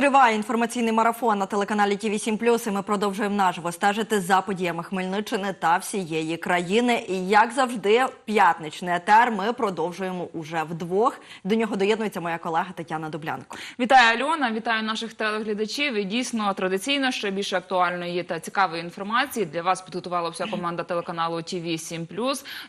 Триває інформаційний марафон на телеканалі ТІВІ 7 і ми продовжуємо наживо стежити за подіями Хмельниччини та всієї країни. І як завжди, п'ятничний етер ми продовжуємо уже вдвох. До нього доєднується моя колега Тетяна Дублянко. Вітаю Альона, вітаю наших телеглядачів. І дійсно традиційно ще більше актуальної та цікавої інформації для вас підготувала вся команда телеканалу ТІВІ 7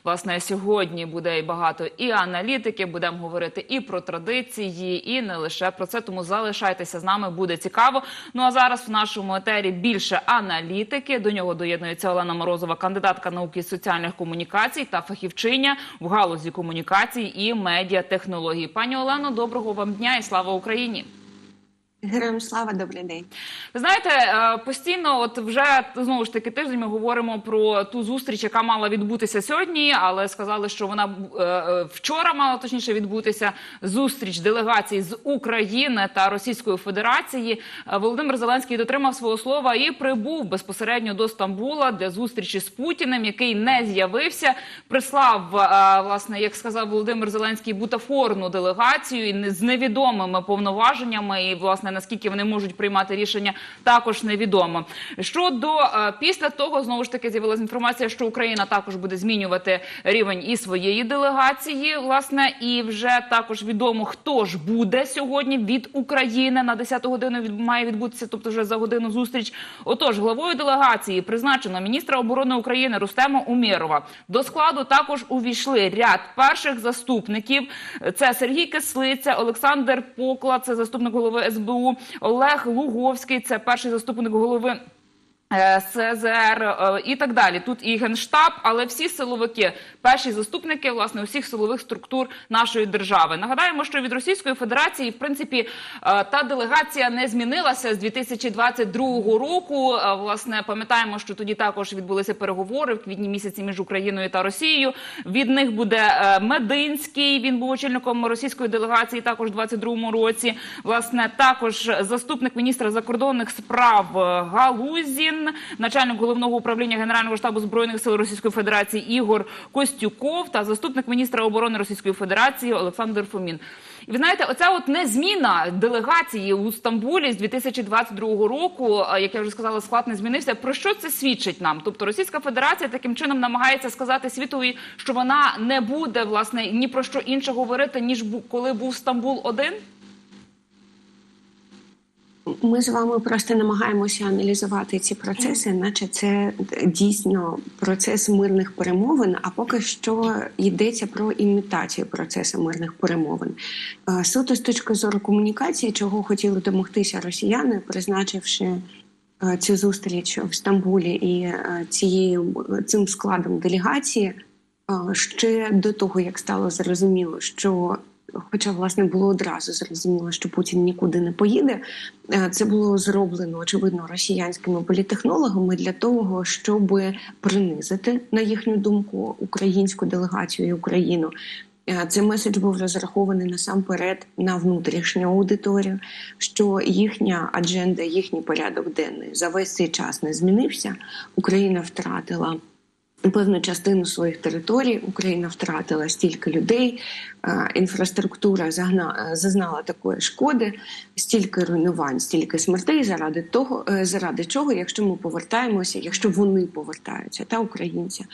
Власне, сьогодні буде і багато і аналітики. Будемо говорити і про традиції, і не лише про це. Тому залишайтеся з нами, буде цікаво. Ну а зараз в нашому етері більше аналітики. До нього доєднується Олена Морозова, кандидатка науки соціальних комунікацій та фахівчиня в галузі комунікацій і медіатехнологій. Пані Олено, доброго вам дня і слава Україні! Героям слава, добрий день. Ви знаєте, е, постійно, от вже знову ж таки тиждень ми говоримо про ту зустріч, яка мала відбутися сьогодні, але сказали, що вона е, е, вчора мала точніше відбутися зустріч делегацій з України та Російської Федерації. Володимир Зеленський дотримав свого слова і прибув безпосередньо до Стамбула для зустрічі з Путіним, який не з'явився. Прислав власне, як сказав Володимир Зеленський, бутафорну делегацію з невідомими повноваженнями і власне наскільки вони можуть приймати рішення, також невідомо. Щодо е, після того знову ж таки з'явилася інформація, що Україна також буде змінювати рівень і своєї делегації. Власне, і вже також відомо, хто ж буде сьогодні від України на 10 годину від має відбутися, тобто вже за годину зустріч. Отож, главою делегації призначено міністра оборони України Рустема Умєрова. До складу також увійшли ряд перших заступників. Це Сергій Кислиця, Олександр Покла, це заступник голови СБУ, Олег Луговський, це перший заступник голови. Е, СЗР е, і так далі. Тут і генштаб, але всі силовики, перші заступники власне усіх силових структур нашої держави. Нагадаємо, що від Російської Федерації, в принципі, е, та делегація не змінилася з 2022 року. Власне, пам'ятаємо, що тоді також відбулися переговори в квітні місяці між Україною та Росією. Від них буде Мединський. Він був очільником російської делегації також у 22 році. Власне, також заступник міністра закордонних справ е, Начальник головного управління Генерального штабу збройних сил Російської Федерації Ігор Костюков та заступник міністра оборони Російської Федерації Олександр Фомін. І ви знаєте, оця от незміна делегації у Стамбулі з 2022 року, е, як я вже сказала, склад не змінився. Про що це свідчить нам? Тобто Російська Федерація таким чином намагається сказати світові, що вона не буде власне ні про що інше говорити, ніж коли був Стамбул один. Ми з вами просто намагаємося аналізувати ці процеси, наче це дійсно процес мирних перемовин. А поки що йдеться про імітацію процесу мирних перемовин. Е, Суто з точки зору комунікації, чого хотіли домогтися росіяни, призначивши е, цю зустріч в Стамбулі і е, цією цим складом делегації. Ще до того, як стало зрозуміло, що Хоча, власне, було одразу зрозуміло, що Путін нікуди не поїде. Е, Це було зроблено очевидно росіянськими політехнологами для того, щоб принизити на їхню думку українську делегацію і Україну. Е, Цей меседж був розрахований насамперед на внутрішню аудиторію, що їхня адженда, їхній порядок денний за весь цей час не змінився. Україна втратила певну частину своїх територій. Україна втратила стільки людей, інфраструктура загна, е, зазнала такої шкоди, стільки руйнувань, стільки смертей. Заради того, е, заради чого, якщо ми повертаємося, якщо вони повертаються, та українці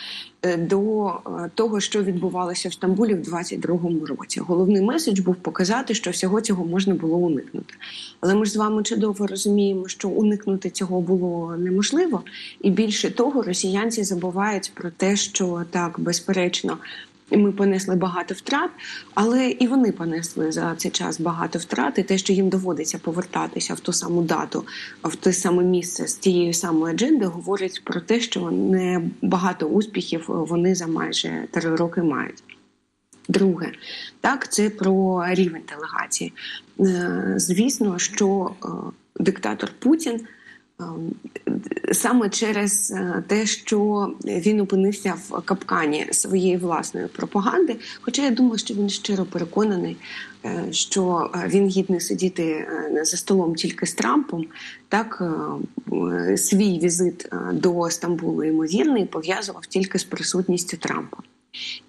е, до е, того, що відбувалося в Стамбулі в 22-му році. Головний меседж був показати, що всього цього можна було уникнути. Але ми ж з вами чудово розуміємо, що уникнути цього було неможливо, і більше того, росіянці забувають про те, що так безперечно. Ми понесли багато втрат, але і вони понесли за цей час багато втрат. І те, що їм доводиться повертатися в ту саму дату, в те саме місце з тією самою аджендою, говорить про те, що не багато успіхів вони за майже три роки мають. Друге, так, це про рівень делегації. Е, Звісно, що е, диктатор Путін е, саме через е, те, що він опинився в капкані своєї власної пропаганди. Хоча я думаю, що він щиро переконаний, е, що е, він гідний сидіти за столом тільки з Трампом, так свій візит до Стамбулу ймовірний пов'язував тільки з присутністю Трампа.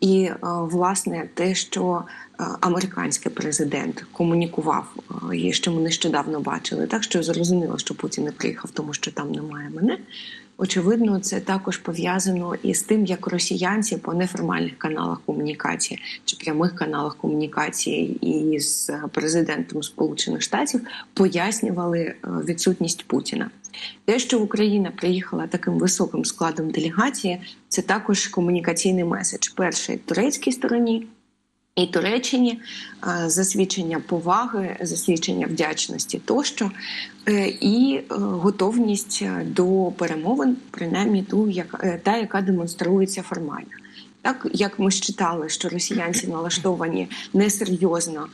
І е, власне те, що е, американський президент комунікував, е, і що ми нещодавно бачили, так що зрозуміло, що Путін не приїхав, тому що там немає мене. Очевидно, це також пов'язано із тим, як росіянці по неформальних каналах комунікації чи прямих каналах комунікації із президентом Сполучених Штатів пояснювали е, відсутність Путіна. Те, що Україна приїхала таким високим складом делегації, це також комунікаційний меседж. Перший турецькій стороні. І Туреччині е, засвідчення поваги, засвідчення вдячності тощо, е, і е, готовність до перемовин, принаймні ту, як, та, яка демонструється формально. Так як ми ж читали, що росіянці налаштовані несерйозно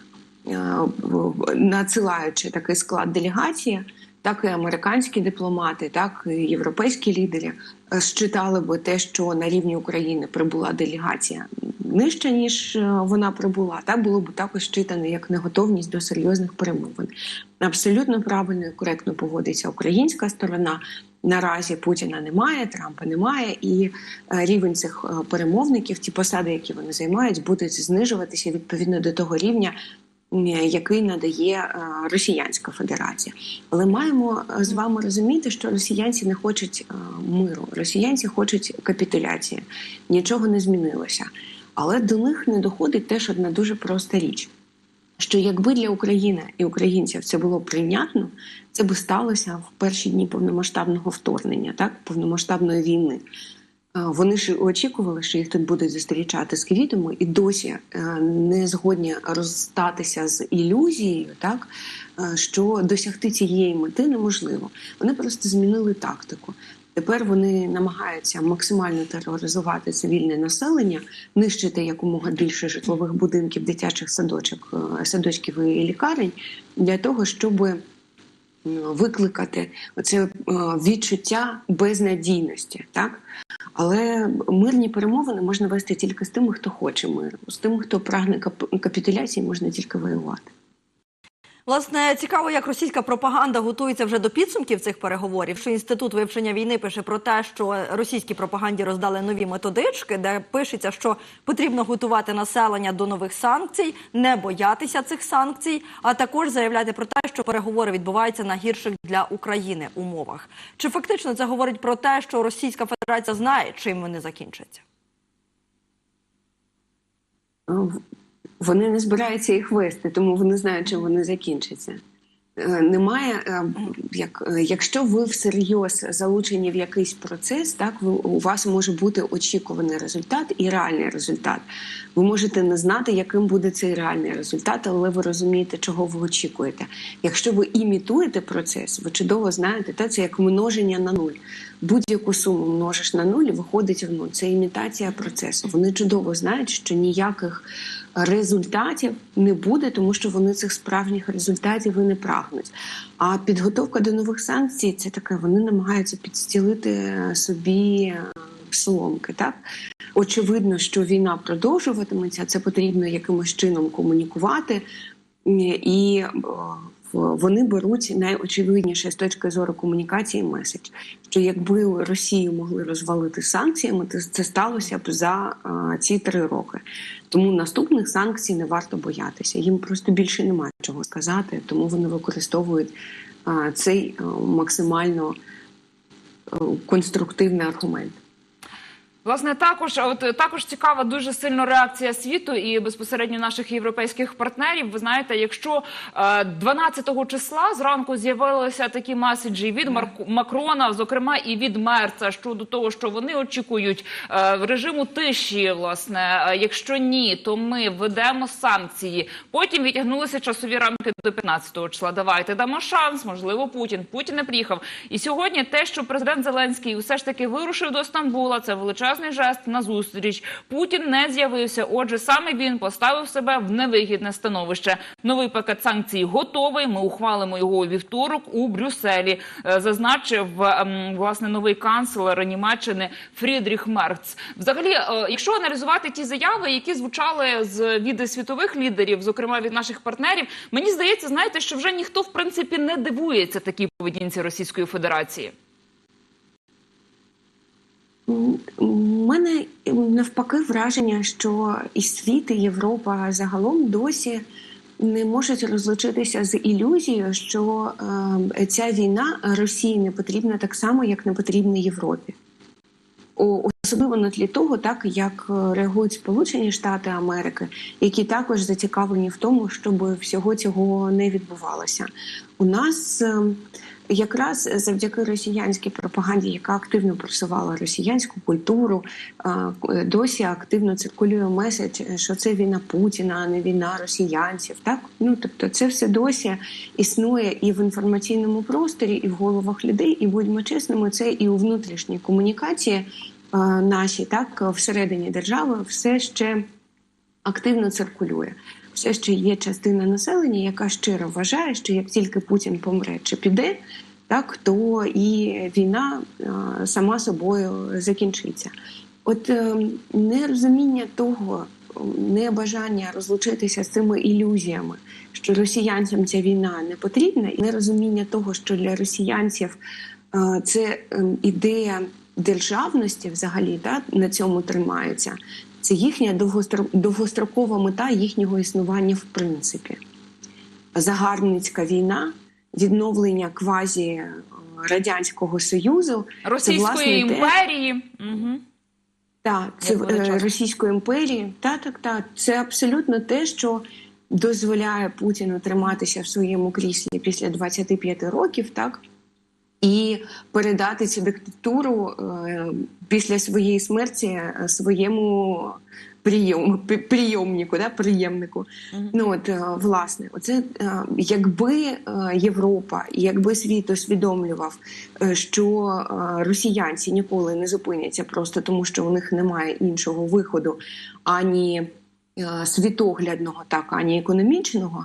надсилаючи такий склад делегації, так і американські дипломати, так і європейські лідери е, считали би те, що на рівні України прибула делегація нижче, ніж е, вона прибула, так було б також читано як неготовність до серйозних перемовин. Абсолютно правильно і коректно поводиться українська сторона. Наразі Путіна немає, Трампа немає, і е, рівень цих перемовників, ті посади, які вони займають, будуть знижуватися відповідно до того рівня, який надає е, Росіянська Федерація. Але маємо е, з вами розуміти, що росіянці не хочуть е, миру, росіянці хочуть капітуляції. Нічого не змінилося. Але до них не доходить теж одна дуже проста річ. Що якби для України і українців це було прийнятно, це би сталося в перші дні повномасштабного вторгнення, так повномасштабної війни. Вони ж очікували, що їх тут будуть зустрічати з квітами, і досі е, не згодні розстатися з ілюзією, так е, що досягти цієї мети неможливо. Вони просто змінили тактику. Тепер вони намагаються максимально тероризувати цивільне населення, нищити якомога більше житлових будинків, дитячих садочок, е, садочків і лікарень для того, щоб викликати оце е, відчуття безнадійності, так але мирні перемовини можна вести тільки з тими, хто хоче миру, з тими, хто прагне капітуляції, можна тільки воювати. Власне, цікаво, як російська пропаганда готується вже до підсумків цих переговорів. Що інститут вивчення війни пише про те, що російській пропаганді роздали нові методички, де пишеться, що потрібно готувати населення до нових санкцій, не боятися цих санкцій, а також заявляти про те, що переговори відбуваються на гірших для України умовах. Чи фактично це говорить про те, що Російська Федерація знає, чим вони закінчаться? Вони не збираються їх вести, тому вони знають, чим вони закінчаться. Е, Немає, е, як, е, якщо ви всерйоз залучені в якийсь процес, так ви, у вас може бути очікуваний результат і реальний результат. Ви можете не знати, яким буде цей реальний результат, але ви розумієте, чого ви очікуєте. Якщо ви імітуєте процес, ви чудово знаєте, та це як множення на нуль. Будь-яку суму множиш на нуль, виходить в нуль. Це імітація процесу. Вони чудово знають, що ніяких результатів не буде, тому що вони цих справжніх результатів і не прагнуть. А підготовка до нових санкцій це таке, вони намагаються підстілити собі е, соломки. Так очевидно, що війна продовжуватиметься. Це потрібно якимось чином комунікувати, і е, вони беруть найочевидніше з точки зору комунікації меседж, що якби Росію могли розвалити санкціями, то це сталося б за е, ці три роки. Тому наступних санкцій не варто боятися. Їм просто більше немає чого сказати, тому вони використовують е, цей е, максимально е, конструктивний аргумент. Власне, також от також цікава дуже сильно реакція світу і безпосередньо наших європейських партнерів. Ви знаєте, якщо е, 12 числа зранку з'явилися такі меседжі від Марк- Макрона, зокрема і від Мерца щодо того, що вони очікують е, режиму тиші. Власне, Е, якщо ні, то ми введемо санкції. Потім відтягнулися часові рамки до 15 числа. Давайте дамо шанс. Можливо, Путін. Путін не приїхав. І сьогодні те, що президент Зеленський все ж таки вирушив до Стамбула, це величезний жест на зустріч. Путін не з'явився. Отже, саме він поставив себе в невигідне становище. Новий пакет санкцій готовий. Ми ухвалимо його у вівторок у Брюсселі. Е, Зазначив ем, власне новий канцлер Німеччини Фрідріх Мерц. Взагалі, е, якщо аналізувати ті заяви, які звучали з від світових лідерів, зокрема від наших партнерів, мені здається, знаєте, що вже ніхто в принципі не дивується такій поведінці Російської Федерації. У мене навпаки враження, що і світ, і Європа загалом досі не можуть розлучитися з ілюзією, що е, ця війна Росії не потрібна так само, як не потрібна Європі. Особливо на тлі того, так як реагують Сполучені Штати Америки, які також зацікавлені в тому, щоб всього цього не відбувалося. У нас е, якраз завдяки росіянській пропаганді, яка активно просувала росіянську культуру, е, досі активно циркулює меседж, що це війна Путіна, а не війна росіянців. Так ну тобто, це все досі існує і в інформаційному просторі, і в головах людей. І будьмо чесними, це і у внутрішній комунікації е, нашій, так всередині держави, все ще активно циркулює. Все ще є частина населення, яка щиро вважає, що як тільки Путін помре чи піде, так то і війна е, сама собою закінчиться. От е, нерозуміння того, небажання розлучитися з цими ілюзіями, що росіянцям ця війна не потрібна, і нерозуміння того, що для росіянців е, це е, ідея державності взагалі та, на цьому тримається. Це їхня довгостро- довгострокова мета їхнього існування в принципі. Загарбницька війна, відновлення квазі е, радянського союзу, Російської власне, те- імперії. Угу. так, це е. Російської імперії. Так, так, так. Це абсолютно те, що дозволяє Путіну триматися в своєму кріслі після 25 років, так. І передати цю диктатуру е, після своєї смерті е, своєму прийом, прийомнику, да, приємнику. Мгм. Ну от е, власне, оце якби Європа, якби світ усвідомлював, що росіянці ніколи не зупиняться просто тому, що у них немає іншого виходу, ані світоглядного, так ані економічного.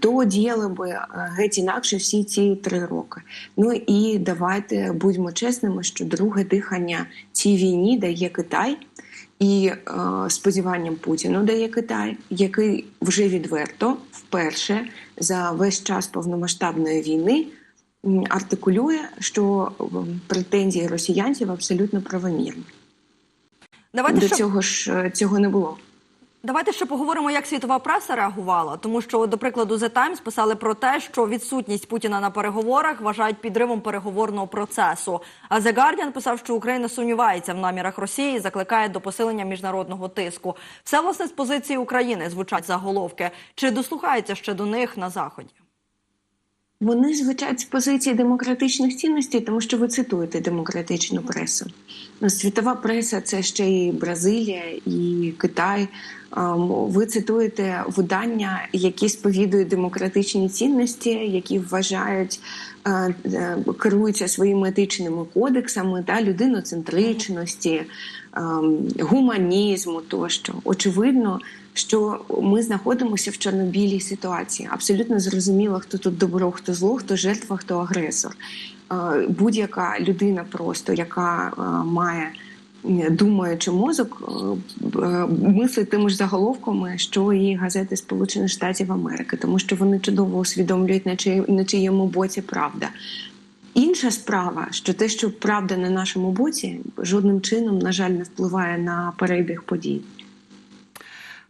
То діяли би е, геть інакше всі ці три роки. Ну і давайте будьмо чесними, що друге дихання цій війні дає Китай, і е, сподіванням Путіну дає Китай, який вже відверто вперше за весь час повномасштабної війни артикулює, що претензії росіянців абсолютно правомірні. Давайте До ще цього ж е, цього не було. Давайте ще поговоримо, як світова преса реагувала, тому що, до прикладу, The Times писали про те, що відсутність Путіна на переговорах вважають підривом переговорного процесу. А The Guardian писав, що Україна сумнівається в намірах Росії і закликає до посилення міжнародного тиску. Все власне з позиції України звучать заголовки. Чи дослухаються ще до них на заході? Вони звучать з позиції демократичних цінностей, тому що ви цитуєте демократичну пресу. Ну, Світова преса це ще і Бразилія, і Китай. Ви цитуєте видання, які сповідують демократичні цінності, які вважають, е, е, керуються своїми етичними кодексами та людиноцентричності, ем, гуманізму тощо. Очевидно, що ми знаходимося в чорно-білій ситуації. Абсолютно зрозуміло, хто тут добро, хто зло, хто жертва, хто агресор. Е, Будь-яка людина, просто яка має думаючи мозок, е, е, мислить тими ж заголовками, що і газети Сполучених Штатів Америки, тому що вони чудово усвідомлюють на чиї- на чиєму боці правда. Інша справа, що те, що правда на нашому боці, жодним чином, на жаль, не впливає на перебіг подій.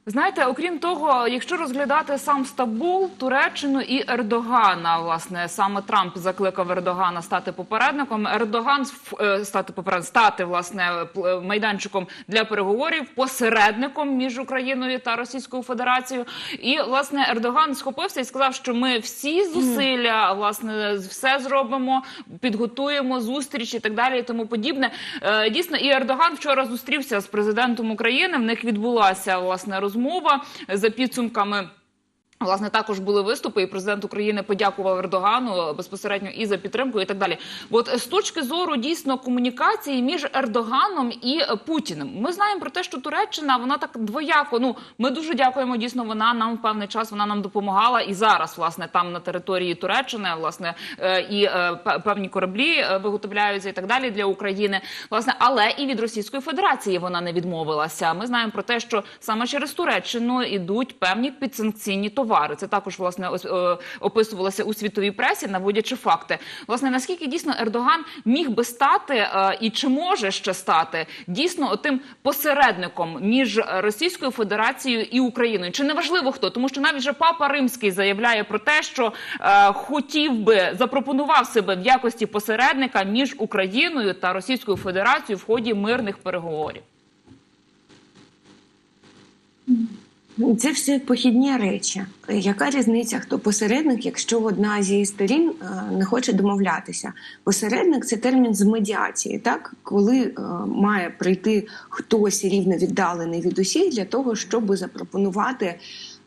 Знаєте, окрім того, якщо розглядати сам Стамбул, Туреччину і Ердогана, власне, саме Трамп закликав Ердогана стати попередником. Ердоган е, стати поперед, стати власне п- майданчиком для переговорів, посередником між Україною та Російською Федерацією. І власне Ердоган схопився і сказав, що ми всі зусилля власне все зробимо, підготуємо зустріч і так далі, і тому подібне. Е, Дійсно, і Ердоган вчора зустрівся з президентом України. В них відбулася власне розмова за підсумками. Власне, також були виступи, і президент України подякував Ердогану безпосередньо і за підтримку, і так далі. От з точки зору дійсно комунікації між Ердоганом і Путіним, ми знаємо про те, що Туреччина вона так двояко. Ну ми дуже дякуємо. Дійсно, вона нам в певний час вона нам допомагала і зараз, власне, там на території Туреччини, власне, е, і е, певні кораблі е, виготовляються і так далі для України. Власне, але і від Російської Федерації вона не відмовилася. Ми знаємо про те, що саме через Туреччину йдуть певні підсанкційні товари. Товари. Це також власне е, описувалося у світовій пресі, наводячи факти. Власне, наскільки дійсно Ердоган міг би стати е, і чи може ще стати дійсно тим посередником між Російською Федерацією і Україною? Чи не важливо хто? Тому що навіть же папа Римський заявляє про те, що е, хотів би запропонував себе в якості посередника між Україною та Російською Федерацією в ході мирних переговорів. Це все похідні речі. Яка різниця, хто посередник, якщо одна зі сторін е, не хоче домовлятися? Посередник це термін з медіації, так коли е, має прийти хтось рівно віддалений від усіх для того, щоб запропонувати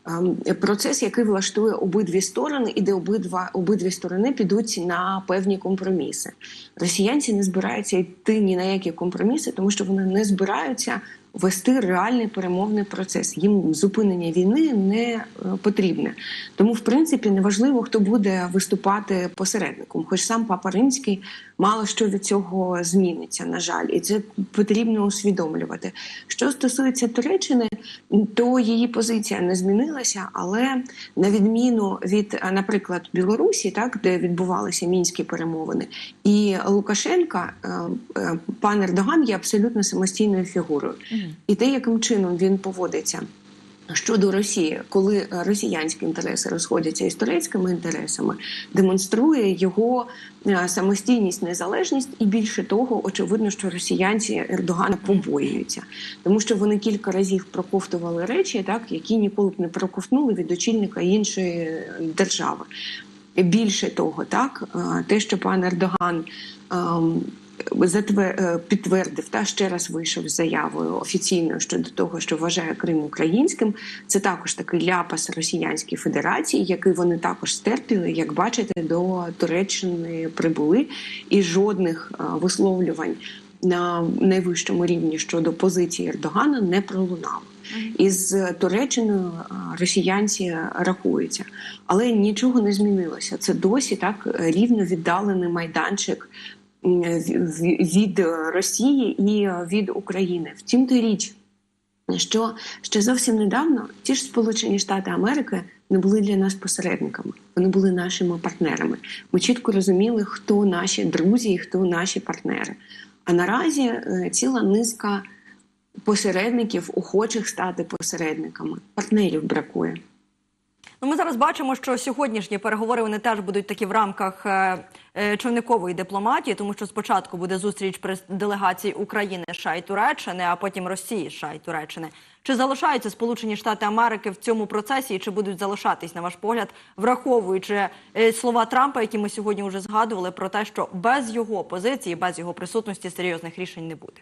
ем, процес, який влаштує обидві сторони, і де обидва обидві сторони підуть на певні компроміси. Росіянці не збираються йти ні на які компроміси, тому що вони не збираються вести реальний перемовний процес. Їм зупинення війни не е, потрібне. Тому, в принципі, неважливо, хто буде виступати посередником. Хоч сам папа римський мало що від цього зміниться, на жаль, і це потрібно усвідомлювати. Що стосується Туреччини, то її позиція не змінилася, але на відміну від, е, наприклад, Білорусі, так де відбувалися мінські перемовини, і Лукашенка, е, пан Ердоган є абсолютно самостійною фігурою. І те, яким чином він поводиться щодо Росії, коли росіянські інтереси розходяться із турецькими інтересами, демонструє його е, самостійність, незалежність, і більше того, очевидно, що росіянці Ердогана побоюються, тому що вони кілька разів проковтували речі, так які ніколи б не проковтнули від очільника іншої держави. Більше того, так е, те, що пан Ердоган ем, затвер- е, підтвердив та ще раз вийшов з заявою офіційною щодо того, що вважає Крим українським. Це також такий ляпас Росіянській Федерації, який вони також стерпіли. Як бачите, до Туреччини прибули, і жодних е, висловлювань на найвищому рівні щодо позиції Ердогана не пролунало. Із Туреччиною росіянці рахуються, але нічого не змінилося. Це досі так рівно віддалений майданчик від Росії і від України. Втім, то річ, що ще зовсім недавно ті ж Сполучені Штати Америки не були для нас посередниками, вони були нашими партнерами. Ми чітко розуміли, хто наші друзі і хто наші партнери. А наразі е, ціла низка посередників, охочих стати посередниками. Партнерів бракує. Ну, ми зараз бачимо, що сьогоднішні переговори вони теж будуть такі в рамках е, е, човникової дипломатії, тому що спочатку буде зустріч при делегації України США і Туреччини, а потім Росії США і Туреччини. Чи залишаються Сполучені Штати Америки в цьому процесі, і чи будуть залишатись, на ваш погляд, враховуючи е, слова Трампа, які ми сьогодні вже згадували, про те, що без його позиції, без його присутності серйозних рішень не буде?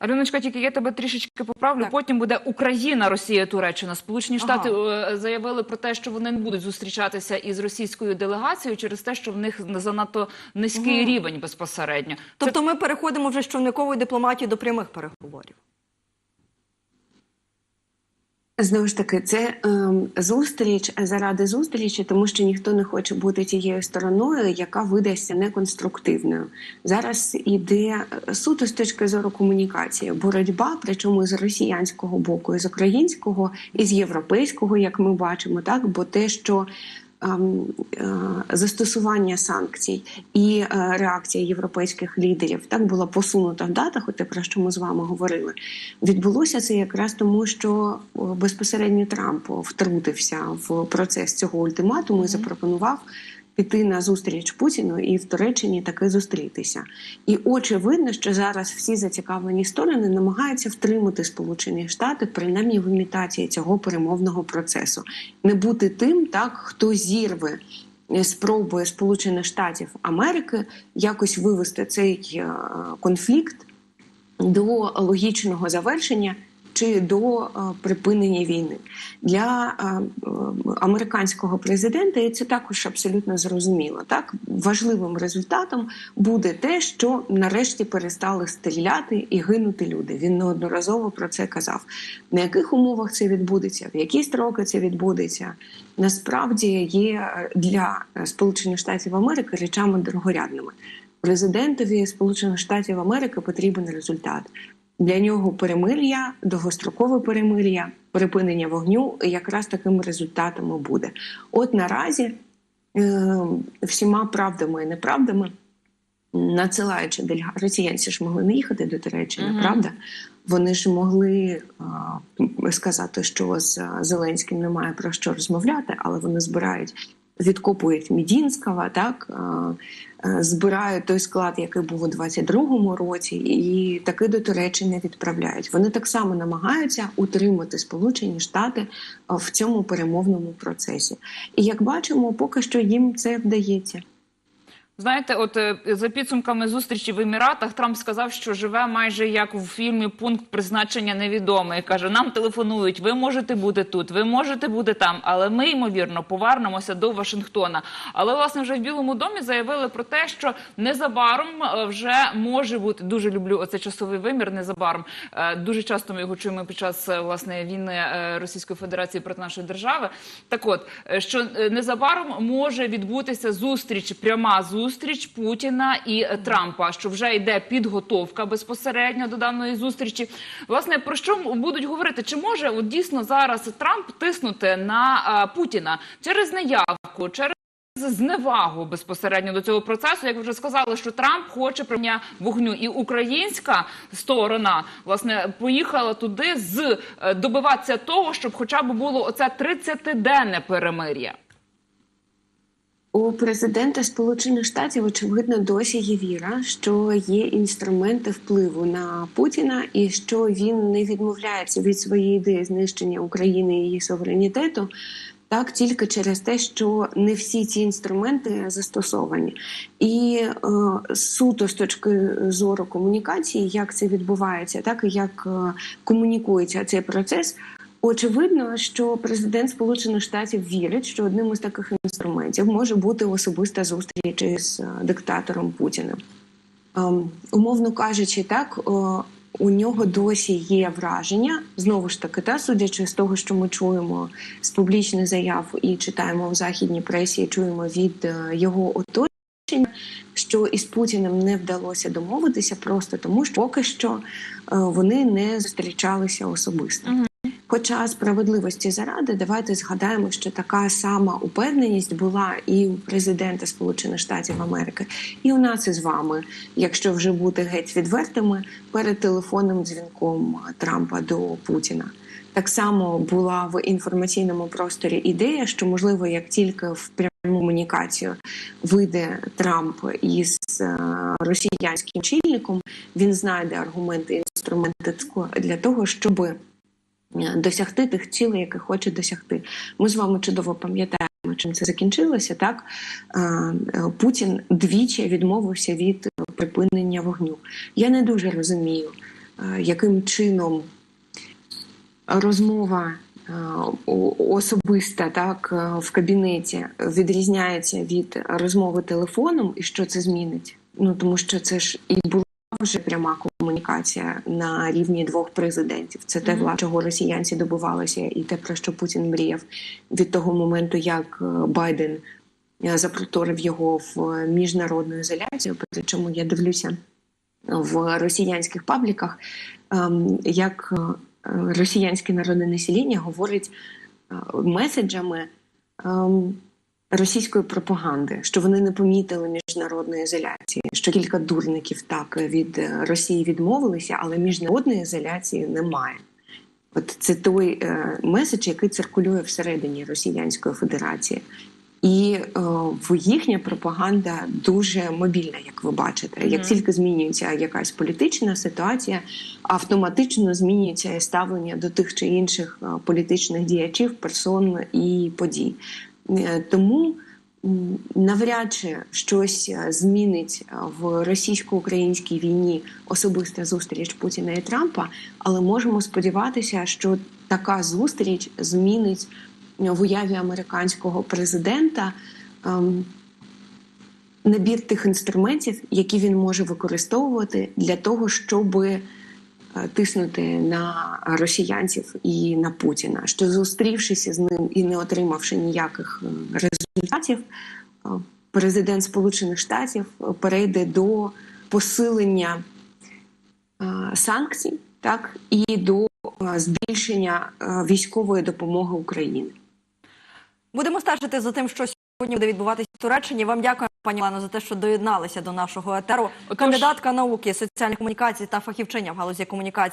Альоночка, тільки я тебе трішечки поправлю. Так. Потім буде Україна, Росія, Туреччина. Сполучені Ага. Штати е, заявили про те, що вони не будуть зустрічатися із російською делегацією через те, що в них занадто низький рівень безпосередньо. Це Тобто ми переходимо вже з човникової дипломатії до прямих переговорів. Знову ж таки, це е, зустріч заради зустрічі, тому що ніхто не хоче бути тією стороною, яка видасться неконструктивною. Зараз іде е, суто з точки зору комунікації, боротьба, причому з росіянського боку, і з українського, і з європейського, як ми бачимо, так бо те, що ем, застосування санкцій і е, реакція європейських лідерів так була посунута в датах, от те, про що ми з вами говорили. Відбулося це якраз тому, що безпосередньо Трамп втрутився в процес цього ультиматуму і запропонував піти на зустріч Путіну і в Туреччині таки зустрітися. І очевидно, що зараз всі зацікавлені сторони намагаються втримати Сполучені Штати принаймні в імітації цього перемовного процесу, не бути тим, так хто зірве. е, Спроби Сполучених Штатів Америки якось вивести цей е, конфлікт до логічного завершення чи до е, припинення війни для е, е, американського президента, і це також абсолютно зрозуміло. Так важливим результатом буде те, що нарешті перестали стріляти і гинути люди. Він неодноразово про це казав. На яких умовах це відбудеться, в які строки це відбудеться, насправді є для Сполучених Штатів Америки речами дорогорядними. Президентові Сполучених Штатів Америки потрібен результат. Для нього перемир'я, довгострокове перемир'я припинення вогню якраз таким результатом і буде. От наразі е, всіма правдами і неправдами, надсилаючи делега... росіянці ж могли не їхати до Туреччини, Мгм. правда? Вони ж могли а, сказати, що з Зеленським немає про що розмовляти, але вони збирають, відкопують Мідінського, так а, е, збирають той склад, який був у 22-му році, і таки до Туреччини відправляють. Вони так само намагаються утримати Сполучені Штати в цьому перемовному процесі. І як бачимо, поки що їм це вдається. Знаєте, от е, за підсумками зустрічі в Еміратах Трамп сказав, що живе майже як в фільмі Пункт призначення невідомий. Каже: нам телефонують, ви можете бути тут, ви можете бути там, але ми ймовірно повернемося до Вашингтона. Але власне вже в Білому домі заявили про те, що незабаром е, вже може бути дуже люблю оцей часовий вимір. Незабаром Е, дуже часто ми його чуємо під час власне війни Російської Федерації проти нашої держави. Так от що незабаром може відбутися зустріч, пряма зустріч Путіна і е, Трампа, що вже йде підготовка безпосередньо до даної зустрічі. Власне про що будуть говорити? Чи може от дійсно зараз Трамп тиснути на е, Путіна через неявку, через зневагу безпосередньо до цього процесу, як вже сказали, що Трамп хоче прийняття вогню, і українська сторона власне поїхала туди з е, добиватися того, щоб хоча б було оце 30-денне перемир'я. У президента Сполучених Штатів очевидно досі є віра, що є інструменти впливу на Путіна, і що він не відмовляється від своєї ідеї знищення України і її суверенітету. Так, тільки через те, що не всі ці інструменти застосовані, і е, суто з точки зору комунікації, як це відбувається, так і як е, комунікується цей процес, Очевидно, що президент Сполучених Штатів вірить, що одним із таких інструментів може бути особиста зустріч із е, диктатором Путіним. Ем, умовно кажучи, так у нього досі є враження, знову ж таки, та судячи з того, що ми чуємо з публічних заяв і читаємо в західній пресі, і чуємо від е, його оточення, що із Путіним не вдалося домовитися, просто тому що поки що е, вони не зустрічалися особисто. Хоча справедливості заради, давайте згадаємо, що така сама упевненість була і у президента Сполучених Штатів Америки, і у нас із вами, якщо вже бути геть відвертими, перед телефонним дзвінком Трампа до Путіна. Так само була в інформаційному просторі ідея, що можливо, як тільки в пряму комунікацію вийде Трамп із е, росіянським чільником, він знайде аргументи і інструменти для того, щоби досягти тих цілей, яких хоче досягти. Ми з вами чудово пам'ятаємо, чим це закінчилося. Так Е, е, Путін двічі відмовився від припинення вогню. Я не дуже розумію, е, яким чином розмова е, особиста так е, в кабінеті відрізняється від розмови телефоном, і що це змінить. Ну тому що це ж і була вже пряма комунікація на рівні двох президентів. Це те, Мгм. вла- чого росіянці добивалися, і те, про що Путін мріяв від того моменту, як е, Байден е, запроторив його в е, міжнародну ізоляцію. Причому я дивлюся в росіянських пабліках, ем, як росіянське народне населення говорить меседжами ем, російської пропаганди, що вони не помітили міжнародної ізоляції, що кілька дурників так від Росії відмовилися, але міжнародної ізоляції немає. От це той е, меседж, який циркулює всередині Росіянської Федерації. І е, в їхня пропаганда дуже мобільна, як ви бачите. Як тільки змінюється якась політична ситуація, автоматично змінюється і ставлення до тих чи інших е, політичних діячів, персон і подій. Е, Тому навряд чи щось е, змінить е, в російсько-українській війні особиста зустріч Путіна і Трампа, але можемо сподіватися, що така зустріч змінить в уяві американського президента ем, набір тих інструментів, які він може використовувати для того, щоб тиснути на росіянців і на Путіна. Що зустрівшися з ним і не отримавши ніяких е, результатів, е, президент Сполучених Штатів перейде до посилення е, санкцій, так і до е, збільшення е, військової допомоги Україні. Будемо стежити за тим, що сьогодні буде відбуватися в Туреччині. Вам дякую, пані Лано, за те, що доєдналися до нашого етеру. Кандидатка науки, соціальних комунікацій та фахівчиня в галузі комунікації.